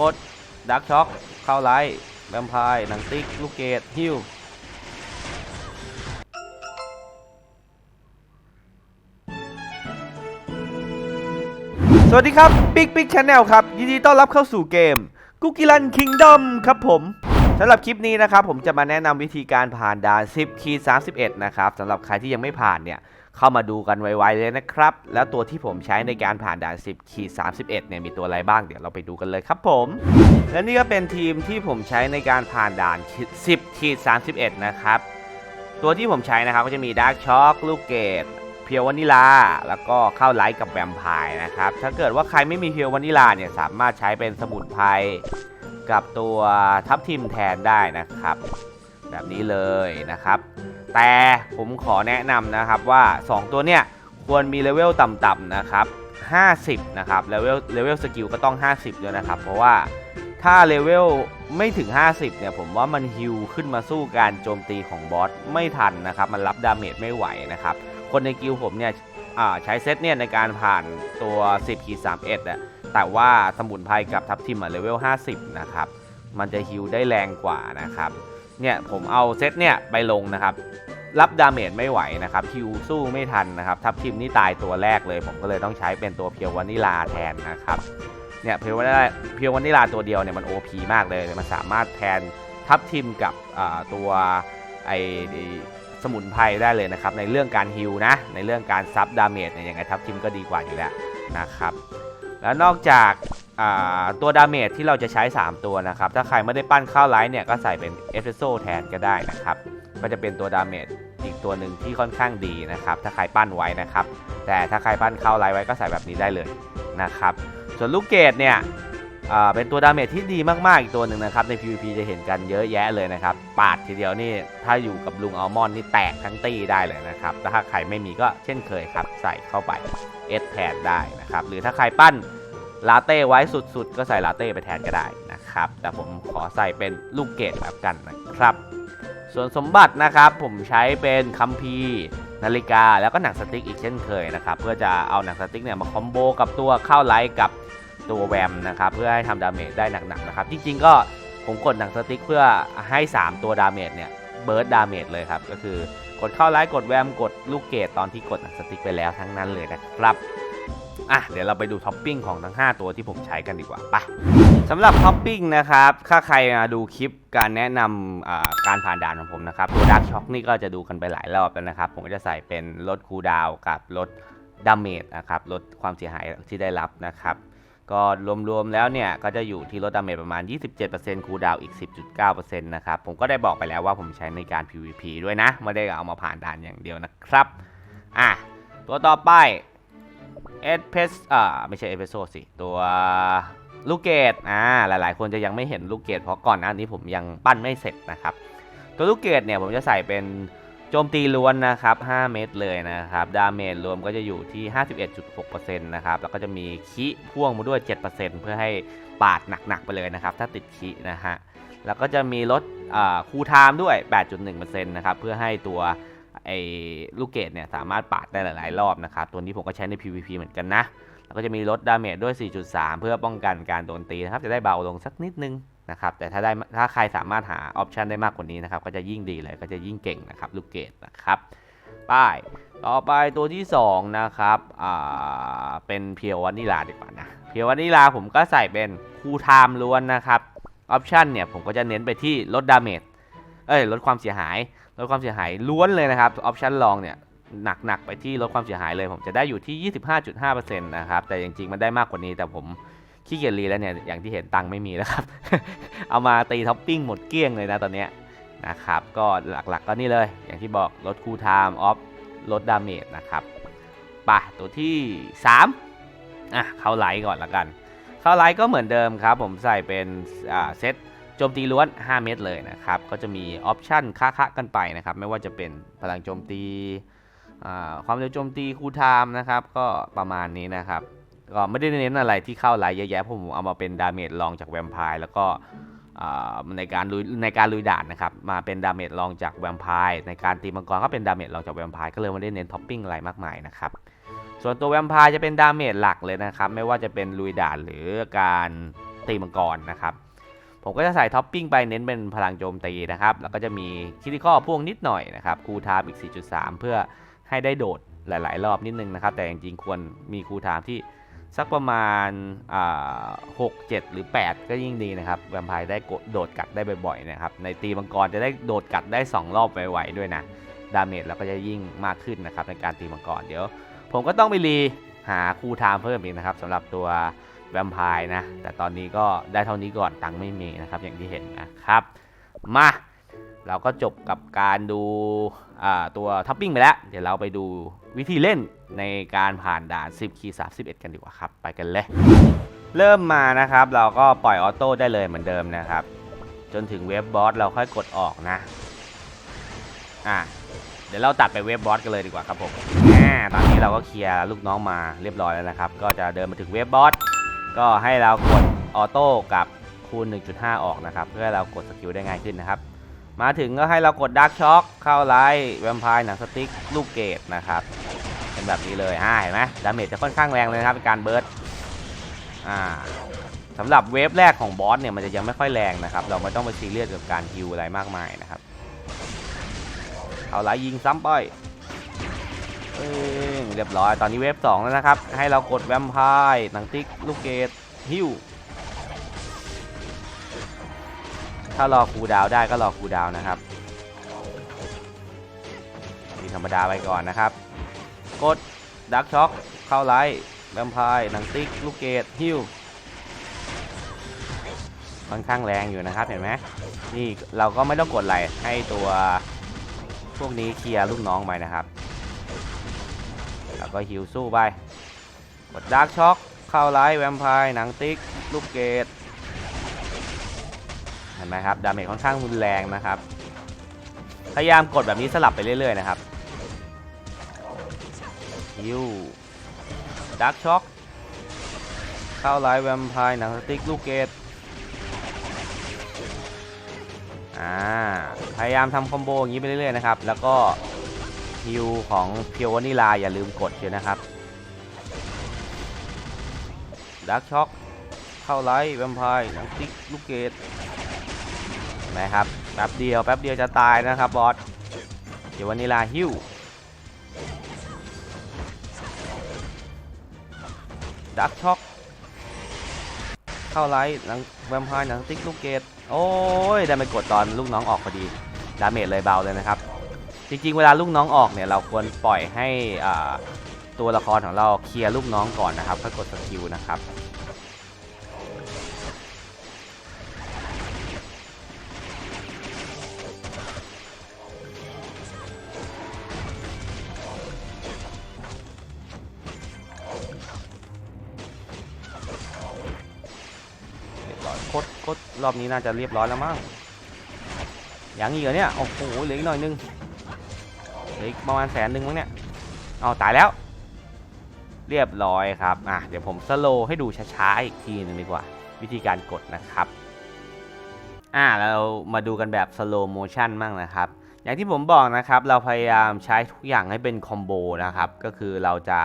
กดดักช็อคเข้าไลท์แวมพร์หนังติ๊กลูกเกดฮิวสวัสดีครับปิ๊กปิ๊กชาแนลครับ ยินดีต้อนรับเข้าสู่เกมกุกิลันคิงดอมครับผมสำหรับคลิปนี้นะครับ ผมจะมาแนะนำวิธีการผ่านด่าน 10 คี31 นะครับสำหรับใครที่ยังไม่ผ่านเนี่ย เข้ามาดูกันไวๆเลยนะครับ แล้วตัวที่ผมใช้ในการผ่านด่าน 10ขีด31เนี่ยมีตัวอะไรบ้างเดี๋ยวเราไปดูกันเลยครับผม และนี่ก็เป็นทีมที่ผมใช้ในการผ่านด่าน 10ขีด31 นะครับ ตัวที่ผมใช้นะครับก็จะมีดาร์กช็อคลูกเกดเพียววานิลา แล้วก็เข้าไลท์กับแวมไพร์นะครับ ถ้าเกิดว่าใครไม่มีเพียววานิลาเนี่ยสามารถใช้เป็นสมุนไพรกับตัวทับทิมแทนได้นะครับ แบบนี้เลยนะครับ แต่ผมขอแนะนำนะครับว่า 2 ตัวเนี่ยควรมีเลเวลต่ำๆนะครับ50 นะครับเลเวลเลเวลสกิลก็ต้อง 50ด้วยนะครับ เพราะว่าถ้าเลเวลไม่ถึง 50 เนี่ย ผมว่ามันฮิวขึ้นมาสู้การโจมตีของบอสไม่ทันนะครับ มันรับดาเมจไม่ไหวนะครับ คนในกิลผมเนี่ยใช้เซตเนี่ยในการผ่านตัว 10ขีด31อะแต่ว่าสมุนไพรกับทับทิมอะเลเวล 50 นะครับ มันจะฮิวได้แรงกว่านะครับ เนี่ยผมเอาเซตเนี่ยไปลงนะครับ รับดาเมจไม่ไหวนะครับฮิวสู้ไม่ทันนะครับ ทับทิมนี่ตายตัวแรกเลย ผมก็เลยต้องใช้เป็นตัวเพียววานิลาแทนนะครับเนี่ยเพียววานิลาเพียววานิลาตัวเดียวเนี่ยมัน OP มากเลยมันสามารถแทนทับทิมกับตัวไอสมุนไพรได้เลยนะครับ ในเรื่องการฮิวนะในเรื่องการซับดาเมจเนี่ยยังไงทับทิมก็ดีกว่าอยู่แล้วนะครับ แล้วนอกจาก ตัวดาเมจที่เราจะใช้ 3 ตัวนะครับ ถ้าใครไม่ได้ปั้นข้าวไลท์เนี่ยก็ใส่เป็นเอสเ e รสโซแทนก็ได้นะครับ ก็จะเป็นตัวดาเมจอีกตัวหนึ่งที่ค่อนข้างดีนะครับ ถ้าใครปั้นไว้นะครับ แต่ถ้าใครปั้นข้าวไลท์ไว้ก็ใส่แบบนี้ได้เลยนะครับ ส่วนลูกเกดเนี่ยเป็นตัวดาเมจที่ดีมากๆ อีกตัวหนึ่งนะครับ ใน PVP จะเห็นกันเยอะแยะเลยนะครับ ปาดทีเดียวนี่ถ้าอยู่กับลุงอัลมอนด์นี่แตกทั้งตี้ได้เลยนะครับแล้วถ้าใครไม่มีก็เช่นเคยครับ ใส่เข้าไปเอสแทนได้นะครับ หรือถ้าใครปั้น ลาเต้ไว้สุดๆ ก็ใส่ลาเต้ไปแทนก็ได้นะครับ แต่ผมขอใส่เป็นลูกเกดแล้วกันนะครับ ส่วนสมบัตินะครับผมใช้เป็นคัมภีร์นาฬิกาแล้วก็หนังสติ๊กอีกเช่นเคยนะครับ เพื่อจะเอาหนังสติ๊กเนี่ยมาคอมโบกับตัวเข้าไลท์กับตัวแวมนะครับ เพื่อให้ทำดาเมจได้หนักๆนะครับ จริงๆก็ผมกดหนังสติ๊กเพื่อให้ 3 ตัวดาเมจเนี่ยเบิร์ดดาเมจเลยครับ ก็คือกดเข้าไลท์กดแวมกดลูกเกดตอนที่กดหนังสติ๊กไปแล้วทั้งนั้นเลยนะครับ อะเดี๋ยวเราไปดูท็อปปิ้งของทั้ง 5 ตัวที่ผมใช้กันดีกว่าไปสำหรับท็อปปิ้งนะครับ ถ้าใครมาดูคลิปการแนะนำการผ่านด่านของผมนะครับ ตัวดักช็อคนี่ก็จะดูกันไปหลายรอบแล้วนะครับ ผมก็จะใส่เป็นลดคูลดาวกับลดดาเมจนะครับลดความเสียหายที่ได้รับนะครับ ก็รวมๆแล้วเนี่ย ก็จะอยู่ที่ลดดาเมจประมาณ 27%คูลดาวอีก 10.9%นะครับ ผมก็ได้บอกไปแล้วว่าผมใช้ในการ PVP ด้วยนะ ไม่ได้เอามาผ่านด่านอย่างเดียวนะครับ อะ ตัวต่อไป เอสเพสอ่าไม่ใช่เอสเพสโซสิ ตัวลูกเกดอ่าหลายๆ คนจะยังไม่เห็นลูกเกดเพราะก่อนหน้านี้ผมยังปั้นไม่เสร็จนะครับ ตัวลูกเกดเนี่ยผมจะใส่เป็นโจมตีล้วนนะครับ 5 เม็ดเลยนะครับ ดาเมจรวมก็จะอยู่ที่ 51.6%นะครับ แล้วก็จะมีคิพ่วงมาด้วย 7%เพื่อให้ปาดหนักๆไปเลยนะครับ ถ้าติดคินะฮะ แล้วก็จะมีลดอ่าคูลไทม์ด้วย 8.1%นะครับ เพื่อให้ตัว ไอ้ลูกเกดเนี่ยสามารถปาดได้หลาย ๆ รอบนะครับ ตัวนี้ผมก็ใช้ใน PVP เหมือนกันนะ แล้วก็จะมีลดดาเมจด้วย 4.3 เพื่อป้องกันการโดนตีนะครับ จะได้เบาลงสักนิดนึงนะครับ แต่ถ้าได้ถ้าใครสามารถหาออปชันได้มากกว่านี้นะครับ ก็จะยิ่งดีเลย ก็จะยิ่งเก่งนะครับลูกเกดนะครับ ป้าย ต่อไปตัวที่ 2 นะครับ อ่า เป็นเพียววานิลาดีกว่านะ เพียววานิลาผมก็ใส่เป็นคูลไทม์ล้วนนะครับ ออปชันเนี่ยผมก็จะเน้นไปที่ลดดาเมจ อ้ยลดความเสียหายลดความเสียหายล้วนเลยนะครับออปชันลองเนี่ยหนักๆไปที่ลดความเสียหายเลย ผมจะได้อยู่ที่ 25.5%นะครับแต่จริงๆมันได้มากกว่านี้แต่ผมขี้เกียจรีแล้วเนี่ยอย่างที่เห็นตังค์ไม่มีแล้วครับ เอามาตีท็อปปิ้งหมดเกลี้ยงเลยนะตอนเนี้ยนะครับก็หลักๆก็นี่เลย อย่างที่บอกลดคูลไทม์ออฟลดดาเมจนะครับไป่ะตัวที่ 3อะเข้าไลท์ก่อนละกัน เข้าไลท์ก็เหมือนเดิมครับ ผมใส่เป็นอ่าเซต โจมตีล้วน 5 เม็ดเลยนะครับ ก็จะมีออปชันค่าๆกันไปนะครับ ไม่ว่าจะเป็นพลังโจมตี ความเร็วโจมตีคูลไทม์นะครับ ก็ประมาณนี้นะครับ ก็ไม่ได้เน้นอะไรที่เข้าไลท์เยอะแยะผมเอามาเป็นดาเมจรองจากแวมไพร์แล้วก็ในการลุยในการลุยด่านนะครับ มาเป็นดาเมจรองจากแวมไพร์ในการตีมังกรก็เป็นดาเมจรองจากแวมไพร์ก็เลยไม่ได้เน้นท็อปปิ้งอะไรมากมายนะครับ ส่วนตัวแวมไพร์จะเป็นดาเมจหลักเลยนะครับ ไม่ว่าจะเป็นลุยด่านหรือการตีมังกรนะครับ ผมก็จะใส่ท็อปปิ้งไปเน้นเป็นพลังโจมตีนะครับ แล้วก็จะมีคิติคอพ่วงนิดหน่อยนะครับคูลไทม์อีก 4.3 เพื่อให้ได้โดดหลาย ๆ รอบนิดนึงนะครับ แต่จริงๆควรมีคูลไทม์ที่สักประมาณอ่า6 7หรือ 8 ก็ยิ่งดีนะครับแวมไพร์ได้โดดกัดได้บ่อยๆนะครับ ในตีมังกรจะได้โดดกัดได้ 2 รอบไวๆด้วยนะ ดาเมจเราก็จะยิ่งมากขึ้นนะครับในการตีมังกรเดี๋ยว ผมก็ต้องไปรีหาคูลไทม์เพิ่มอีกนะครับสำหรับตัว แวมไพร์นะ แต่ตอนนี้ก็ได้เท่านี้ก่อนตังค์ไม่มีนะครับ อย่างที่เห็นนะครับ มาเราก็จบกับการดูตัวท็อปปิ้งไปแล้ว เดี๋ยวเราไปดูวิธีเล่นในการผ่านด่าน 10คีย์31 กันดีกว่าครับ ไปกันเลย เริ่มมานะครับ เราก็ปล่อยออโต้ได้เลยเหมือนเดิมนะครับ จนถึงเวฟบบอสเราค่อยกดออกนะ อะ เดี๋ยวเราตัดไปเว็บบอสกันเลยดีกว่าครับผมตอนนี้เราก็เคลียร์ลูกน้องมาเรียบร้อยแล้วนะครับ ก็จะเดินมาถึงเว็บบอส ก็ให้เรากดออโต้กับคูณ 1.5 ออกนะครับ เพื่อเรากดสกิลได้ง่ายขึ้นนะครับ มาถึงก็ให้เรากดดักช็อคเข้าไลท์แวมไพร์หนังสติ๊กลูกเกดนะครับเป็นแบบนี้เลยอ่าเห็นไหมดาเมจจะค่อนข้างแรงเลยนะครับเป็นการเบิร์ดอ่าสำหรับเวฟแรกของบอสเนี่ยมันจะยังไม่ค่อยแรงนะครับ เราไม่ต้องไปซีเรียสกับการฮิวอะไรมากมายนะครับ เอาไหลยิงซ้ำไป เรียบร้อย ตอนนี้เวฟ2แล้วนะครับ ให้เรากดแวมไพร์หนังติ๊ก ลูกเกดฮิวถ้ารอคูดาวได้ก็รอคูดาวนะครับมีธรรมดาไปก่อนนะครับ กดดักช็อคเข้าไลท์แวมไพร์หนังติ๊ก ลูกเกดฮิวค่อนข้างแรงอยู่นะครับเห็นไหมนี่เราก็ไม่ต้องกดไหลให้ตัวพวกนี้เคลียร์ลูกน้องไปนะครับ ก็ฮิวสู้ไปกดดาร์กช็อคเข้าไลท์แวมไพร์หนังติ๊กลูกเกดเห็นไหมครับดาเมจค่อนข้างรุนแรงนะครับ พยายามกดแบบนี้สลับไปเรื่อยๆนะครับฮิวดาร์กช็อคเข้าไลท์แวมไพร์หนังสติ๊กลูกเกดอ่าพยายามทำคอมโบอย่างนี้ไปเรื่อยๆนะครับ แล้วก็ ฮิวของเพียววานิลาอย่าลืมกดเชียวนะครับดักช็อคเข้าไลท์แวมไพร์นังติ๊กลูกเกดนไหมครับแป๊บเดียวแป๊บเดียวจะตายนะครับบอสเพียววานิลาฮิวดักช็อคเข้าไลท์หนังแวมไพร์หนังติ๊กลูกเกดโอ้ยได้ไปกดตอนลูกน้องออกพอดีดาเมจเลยเบาเลยนะครับ จริงๆ เวลาลูกน้องออกเนี่ยเราควรปล่อยให้ตัวละครของเราเคลียร์ลูกน้องก่อนนะครับค่อยกดสกิลนะครับรอยโคตรโคตรอบนี้น่าจะเรียบร้อยแล้วมั้งยังอีกเหรอเนี่ย โอ้โห เหลืออีกหน่อยนึง ลืออีกประมาณแสนหนึ่งมั้งเนี่ย เอาตายแล้ว เรียบร้อยครับ อะ เดี๋ยวผมสโลว์ให้ดูช้าๆ อีกทีหนึ่งดีกว่า วิธีการกดนะครับ อ่าเรามาดูกันแบบสโลว์โมชั่นมั่งนะครับ อย่างที่ผมบอกนะครับ เราพยายามใช้ทุกอย่างให้เป็นคอมโบนะครับ ก็คือเราจะ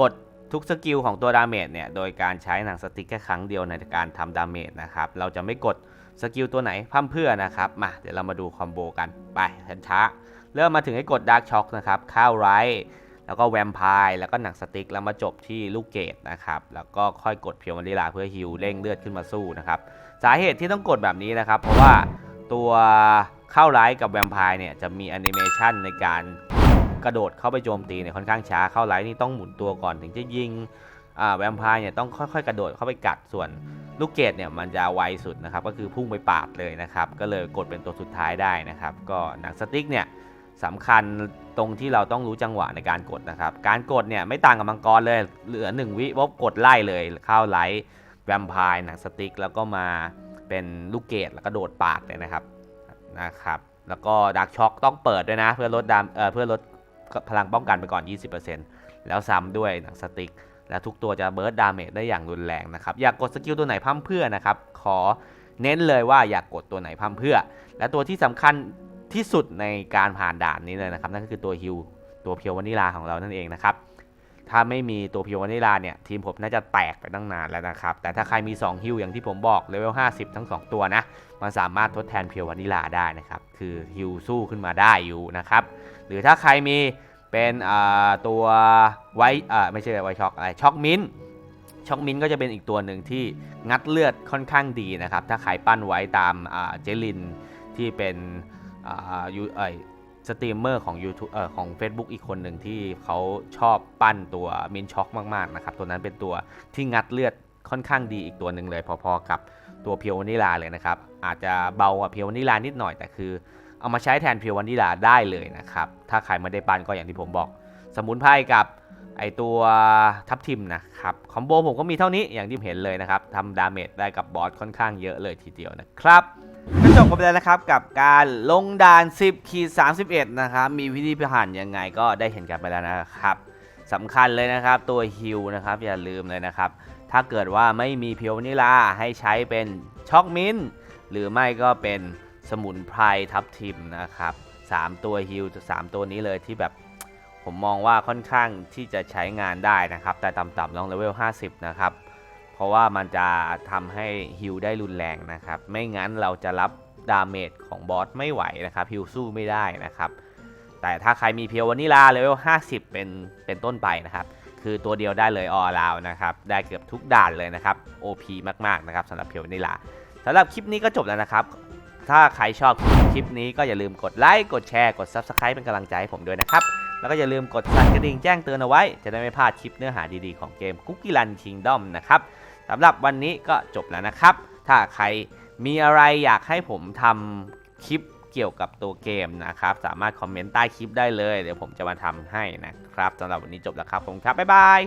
กดทุกสกิลของตัวดาเมจเนี่ย โดยการใช้หนังสติ๊กแค่ครั้งเดียวในการทำดาเมจนะครับ เราจะไม่กดสกิลตัวไหนพร่ำเพื่อนะครับ มา เดี๋ยวเรามาดูคอมโบกัน ไปช้าๆ เริ่มมาถึงให้กดดาร์กช็อคนะครับข้าวไรแล้วก็แวมไพร์แล้วก็หนังสติ๊กแล้วมาจบที่ลูกเกดนะครับแล้วก็ค่อยกดเพียวมาริลาเพื่อฮิลเร่งเลือดขึ้นมาสู้นะครับสาเหตุที่ต้องกดแบบนี้นะครับ เพราะว่าตัวเข้าไลท์กับแวมไพร์เนี่ยจะมีแอนิเมชันในการกระโดดเข้าไปโจมตีเนี่ยค่อนข้างช้าเข้าไลท์นี่ต้องหมุนตัวก่อนถึงจะยิงแวมไพร์เนี่ยต้องค่อยๆ กระโดดเข้าไปกัดส่วนลูกเกดเนี่ยมันจะไวสุดนะครับก็คือพุ่งไปปาดเลยนะครับก็เลยกดเป็นตัวสุดท้ายได้นะครับก็หนังสติ๊กเนี่ย สำคัญตรงที่เราต้องรู้จังหวะในการกดนะครับ การกดเนี่ยไม่ต่างกับมังกรเลย เหลือหนึ่งวิวบกดไล่เลยเข้าไลท์แวมไพร์หนังสติ๊กแล้วก็มาเป็นลูกเกดแล้วก็โดดปากเลยนะครับนะครับ แล้วก็ดักช็อคต้องเปิดด้วยนะ เพื่อลดดามเอ่อเพื่อลดพลังป้องกันไปก่อน 20%แล้วซ้ำด้วยหนังสติ๊กและทุกตัวจะเบิร์ดดาเมจได้อย่างรุนแรงนะครับ อยากกดสกิลตัวไหนพั่มเพื่อนะครับ ขอเน้นเลยว่าอยากกดตัวไหนพั่มเพื่อ และตัวที่สำคัญ ที่สุดในการผ่านด่านนี้เลยนะครับ นั่นก็คือตัวฮิลตัวเพียววานิลาของเรานั่นเองนะครับ ถ้าไม่มีตัวเพิววานิลาเนี่ย ทีมผมน่าจะแตกไปตั้งนานแล้วนะครับ แต่ถ้าใครมี 2 ฮิลอย่างที่ผมบอกเลเวล50 ทั้ง 2 ตัวนะ มันสามารถทดแทนเพียววานิลาได้นะครับ คือฮิลสู้ขึ้นมาได้อยู่นะครับ หรือถ้าใครมีเป็นอ่าตัวไวอ่าไม่ใช่ไวช็อกอะไรช็อกมินช็อกมินก็จะเป็นอีกตัวหนึ่งที่งัดเลือดค่อนข้างดีนะครับ ถ้าใครปั้นไว้ตามอ่าเจลินที่เป็น ยูเอสตรีมเมอร์ของ YouTube เอ่อของ Facebook อีกคนหนึ่งที่เขาชอบปั้นตัวมินช็อกมากๆนะครับ ตัวนั้นเป็นตัวที่งัดเลือดค่อนข้างดีอีกตัวหนึ่งเลย พอๆกับตัวเพียววานิลาเลยนะครับ อาจจะเบากว่าเพียววานิลานิดหน่อยแต่คือ เอามาใช้แทนเพียววานิลาได้เลยนะครับ ถ้าใครไม่ได้ปั้นก็อย่างที่ผมบอก สมุนไพรกับไอตัวทับทิมนะครับคอมโบผมก็มีเท่านี้อย่างที่เห็นเลยนะครับทำดาเมจได้กับบอสค่อนข้างเยอะเลยทีเดียวนะครับ ก็จบกันไปแล้วนะครับกับการลงด่าน 10ขีด31 นะครับมีวิธีผ่านยังไงก็ได้เห็นกันไปแล้วนะครับสำคัญเลยนะครับตัวฮิลนะครับอย่าลืมเลยนะครับ ถ้าเกิดว่าไม่มีเพียวนิลาให้ใช้เป็นช็อกมินหรือไม่ก็เป็นสมุนไพรทับทิมนะครับ 3 ตัวฮิลสามตัวนี้เลยที่แบบผมมองว่าค่อนข้างที่จะใช้งานได้นะครับ แต่ต่ำๆลองเลเวล 50 นะครับ เพราะว่ามันจะทำให้ฮิลได้รุนแรงนะครับ ไม่งั้นเราจะรับดาเมจของบอสไม่ไหวนะครับฮิลสู้ไม่ได้นะครับ แต่ถ้าใครมีเพียววานิลาเลเวล50 เป็นเป็นต้นไปนะครับ คือตัวเดียวได้เลยออลาวนะครับ ได้เกือบทุกด่านเลยนะครับ OP มากๆนะครับสำหรับเพียววานิลาสำหรับคลิปนี้ก็จบแล้วนะครับ ถ้าใครชอบคลิปนี้ก็อย่าลืมกดไลค์ กดแชร์ กด Subscribe เป็นกำลังใจให้ผมด้วยนะครับ แล้วก็อย่าลืมกดสั่นกระดิ่งแจ้งเตือนเอาไว้ จะได้ไม่พลาดคลิปเนื้อหาดีๆของเกม Cookie Run Kingdom นะครับสำหรับวันนี้ก็จบแล้วนะครับ ถ้าใครมีอะไรอยากให้ผมทำคลิปเกี่ยวกับตัวเกมนะครับ สามารถคอมเมนต์ใต้คลิปได้เลย เดี๋ยวผมจะมาทำให้นะครับสำหรับวันนี้จบแล้วครับผมครับ บ๊ายบาย